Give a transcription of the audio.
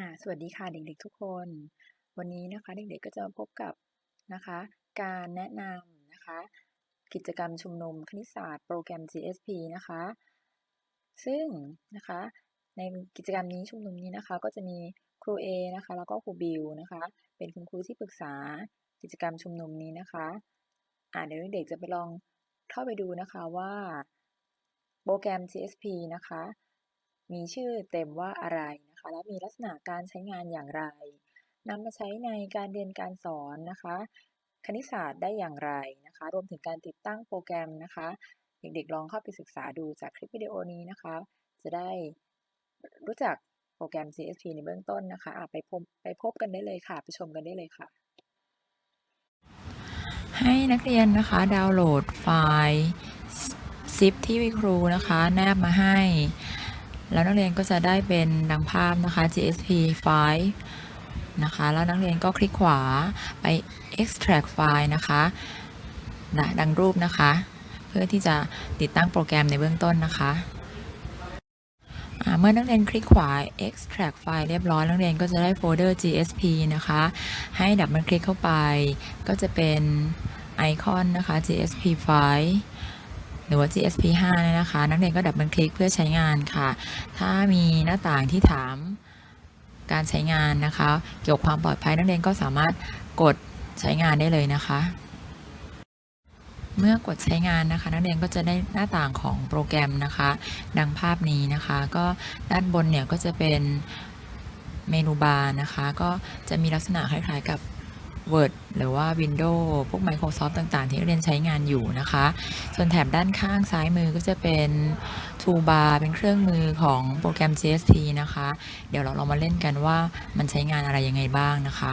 ่าสวัสดีค่ะเด็กๆทุกคน วันนี้นะคะเด็กๆก็จะมาพบกับนะคะ การแนะนำนะคะ กิจกรรมชุมนุมคณิตศาสตร์โปรแกรม GSP นะคะ ซึ่งนะคะในกิจกรรมนี้ชุมนุมนี้นะคะก็จะมีครู A นะคะแล้วก็ครูบิวนะคะ เป็นคุณครูที่ปรึกษากิจกรรมชุมนุมนี้นะคะอ่าเดี๋ยวเด็กๆจะไปลองเข้าไปดูนะคะว่าโปรแกรม GSP นะคะ มีชื่อเต็มว่าอะไรนะคะ และมีลักษณะการใช้งานอย่างไรนำมาใช้ในการเรียนการสอนนะคะ คณิตศาสตร์ได้อย่างไรนะคะ รวมถึงการติดตั้งโปรแกรมนะคะ เด็กๆลองเข้าไปศึกษาดูจากคลิปวิดีโอนี้นะคะ จะได้รู้จักโปรแกรม CSP ในเบื้องต้นนะคะะไปพบไปพบกันได้เลยค่ะ ไปชมกันได้เลยค่ะ ให้นักเรียนนะคะดาวน์โหลดไฟล์ซิปที่วิครูนะคะ แนบมาให้ แล้วนักเรียนก็จะได้เป็นดังภาพนะคะ GSP ไฟล์นะคะ แล้วนักเรียนก็คลิกขวาไป extract ไฟล์นะคะนะดังรูปนะคะ เพื่อที่จะติดตั้งโปรแกรมในเบื้องต้นนะคะเมื่อนักเรียนคลิกขวา extract ไฟล์เรียบร้อยนักเรียนก็จะได้โฟลเดอร์ GSP นะคะ ให้ดับเบิลคลิกเข้าไป ก็จะเป็นไอคอนนะคะ GSP ไฟล์ หรือว่า GSP 5 เนี่ยนะคะ นักเรียนก็ดับเบิลคลิกเพื่อใช้งานค่ะ ถ้ามีหน้าต่างที่ถามการใช้งานนะคะ เกี่ยวกับความปลอดภัยนักเรียนก็สามารถกดใช้งานได้เลยนะคะ เมื่อกดใช้งานนะคะ นักเรียนก็จะได้หน้าต่างของโปรแกรมนะคะ ดังภาพนี้นะคะ ก็ด้านบนเนี่ยก็จะเป็นเมนูบาร์นะคะ ก็จะมีลักษณะคล้ายๆกับ Word หรือว่า Windows พวก Microsoft ต่างๆ ที่เรียนใช้งานอยู่นะคะ ส่วนแถบด้านข้างซ้ายมือก็จะเป็น Toolbar เป็นเครื่องมือของโปรแกรม GST นะคะ เดี๋ยวเราลองมาเล่นกันว่ามันใช้งานอะไรยังไงบ้างนะคะ